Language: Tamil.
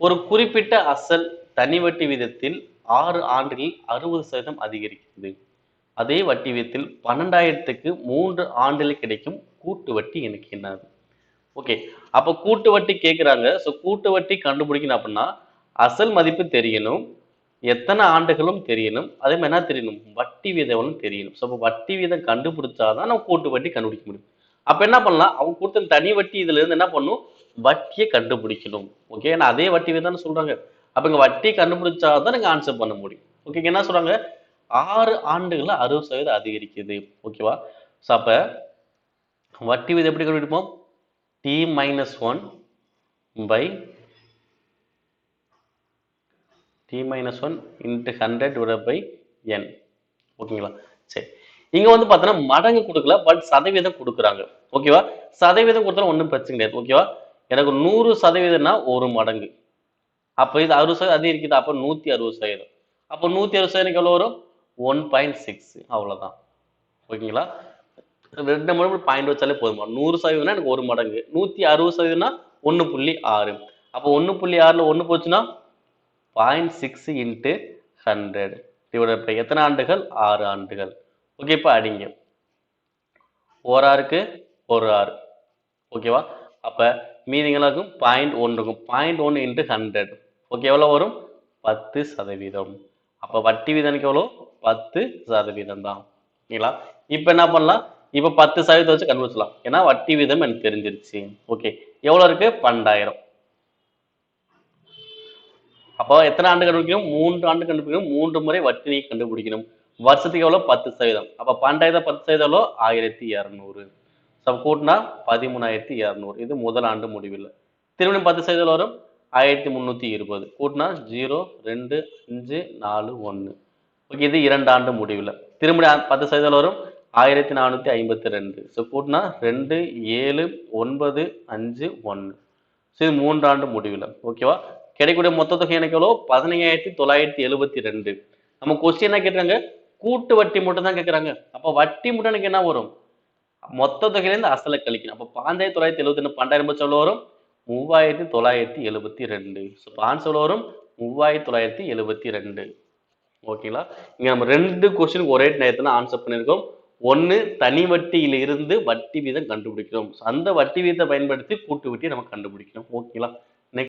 ஒரு குறிப்பிட்ட அசல் தனி வட்டி வீதத்தில் ஆறு ஆண்டுகளில் அறுபது சதவீதம் அதிகரிக்கிறது. அதே வட்டி விதத்தில் பன்னெண்டாயிரத்துக்கு மூன்று ஆண்டுகளில் கிடைக்கும் கூட்டு வட்டி எனக்கு என்னது ஓகே அப்போ கூட்டு வட்டி கேட்குறாங்க ஸோ கூட்டு வட்டி கண்டுபிடிக்கணும் அப்படின்னா அசல் மதிப்பு தெரியணும் எத்தனை ஆண்டுகளும் தெரியணும் அதே மாதிரி என்ன தெரியணும்? வட்டி வீதங்களும் தெரியணும். ஸோ இப்போ வட்டி வீதம் கண்டுபிடிச்சாதான் நம்ம கூட்டு வட்டி கண்டுபிடிக்க முடியும். அப்போ என்ன பண்ணலாம்? அவங்க கொடுத்த தனி வட்டி இதுலேருந்து என்ன பண்ணும்? வட்டியை கண்டுபிடிக்கணும். ஓகே ஏன்னா அதே வட்டி வீதம்னு சொல்றாங்க. அப்போ இங்க வட்டி கண்டுபிடிச்சாதான் நீங்க ஆன்சர் பண்ண முடியும். ஓகே என்ன சொல்றாங்க? ஆறு ஆண்டுகள்ல அறுபது சதவீதம் அதிகரிக்குது. ஓகேவா ஸோ அப்போ வட்டி வீதம் எப்படி கண்டுபிடிப்போம்? T minus one by T minus one into hundred divide by N ஓகேங்களா சரி. இங்க வந்து பார்த்தோன்னா மடங்கு கொடுக்கல பட் சதவீதம் கொடுக்குறாங்க. ஓகேவா சதவீதம் கொடுத்தாலும் ஒன்றும் பிரச்சனை கிடையாது. ஓகேவா எனக்கு நூறு சதவீதம்னா ஒரு மடங்கு. அப்போ இது அறுபது சதவீதம் அதிகரிக்குது அப்போ நூற்றி அறுபது சதவீதம். அப்போ நூற்றி அறுபது சதவீதம் எவ்வளோ வரும்? One point six. அவ்வளோதான் ஓகேங்களா? ரெண்டு மடங்கு பாயிண்ட் வச்சாலே போதுமா? நூறு சதவீதம்னா எனக்கு ஒரு மடங்கு. நூற்றி அறுபது சதவீதம்னா ஒன்று புள்ளி ஆறு. அப்போ ஒன்று புள்ளி ஆறில் ஒன்று போச்சுன்னா point six into hundred. Divide by எத்தனை ஆண்டுகள்? ஆறு ஆண்டுகள். ஓகே இப்போ அடிங்க. ஒரு ஆறுக்கு ஒரு ஆறு. ஓகேவா? அப்போ மீதிங்களுக்கும் பாயிண்ட் ஒன்று இருக்கும். பாயிண்ட் ஒன்று இன்ட்டு ஹண்ட்ரட் ஓகே எவ்வளோ வரும்? பத்து சதவீதம். அப்போ வட்டி வீதனுக்கு எவ்வளோ பத்து சதவீதம் தான். ஓகேங்களா இப்போ என்ன பண்ணலாம்? இப்போ பத்து சதவீதம் வச்சு கண்டுபிடிச்சலாம் ஏன்னா வட்டி வீதம் எனக்கு தெரிஞ்சிருச்சு. ஓகே எவ்வளோ இருக்கு? பன்னெண்டாயிரம் அப்போ எத்தனை ஆண்டு கண்டுபிடிக்கணும்? மூன்று ஆண்டு கண்டுபிடிக்கணும். மூன்று முறை வட்டி நீ கண்டுபிடிக்கணும். வருஷத்துக்கு எவ்வளோ பத்து சதவீதம். அப்போ பன்னெண்டாயிரத்தி பத்து சதவீதம் எவ்வளோ ஆயிரத்தி இரநூறு. சப் கூட்டினா பதிமூணாயிரத்தி இரநூறு. இது முதல் ஆண்டு முடிவில். திருமணம் பத்து சதவீதம் வரும். ஆயிரத்தி முந்நூற்றி இருபது. கூட்டினா ஜீரோ ரெண்டு அஞ்சு நாலு ஒன்று ஓகே இது இரண்டு ஆண்டு முடிவில். திருமணி பத்து சதவீதம் வரும். ஆயிரத்தி நானூற்றி ஐம்பத்தி ரெண்டு ஸோ கூட்டினா ரெண்டு ஏழு ஒன்பது அஞ்சு ஒன்று ஸோ இது மூன்றாண்டு முடிவில். ஓகேவா கிடைக்கக்கூடிய மொத்த தொகை எனக்கு எவ்வளோ? பதினையாயிரத்தி தொள்ளாயிரத்தி எழுபத்தி ரெண்டு. நம்ம கொஸ்டின் என்ன கேட்குறாங்க? கூட்டு வட்டி மட்டும் தான் கேட்குறாங்க. அப்போ வட்டி மட்டும் எனக்கு என்ன வரும்? மொத்த தொகையிலேருந்து அசலை கழிக்கணும். அப்போ பாஞ்சாயிரத்தி தொள்ளாயிரத்தி எழுபத்தி ரெண்டு பன்னெண்டாயிரம் பட்சம் எவ்வளோ வரும்? மூவாயிரத்தி தொள்ளாயிரத்தி எழுபத்தி ரெண்டு. ஸோ ஆன்சர் எவ்வளோ வரும்? மூவாயிரத்தி தொள்ளாயிரத்தி எழுபத்தி ரெண்டு. ஓகேங்களா இங்கே நம்ம ரெண்டு கொஸ்டினுக்கு ஒரே நேரத்தில் ஆன்சர் பண்ணியிருக்கோம். ஒன்று தனி வட்டியிலிருந்து வட்டி வீதம் கண்டுபிடிக்கிறோம். அந்த வட்டி வீதத்தை பயன்படுத்தி கூட்டு வட்டியை நம்ம கண்டுபிடிக்கணும். ஓகேங்களா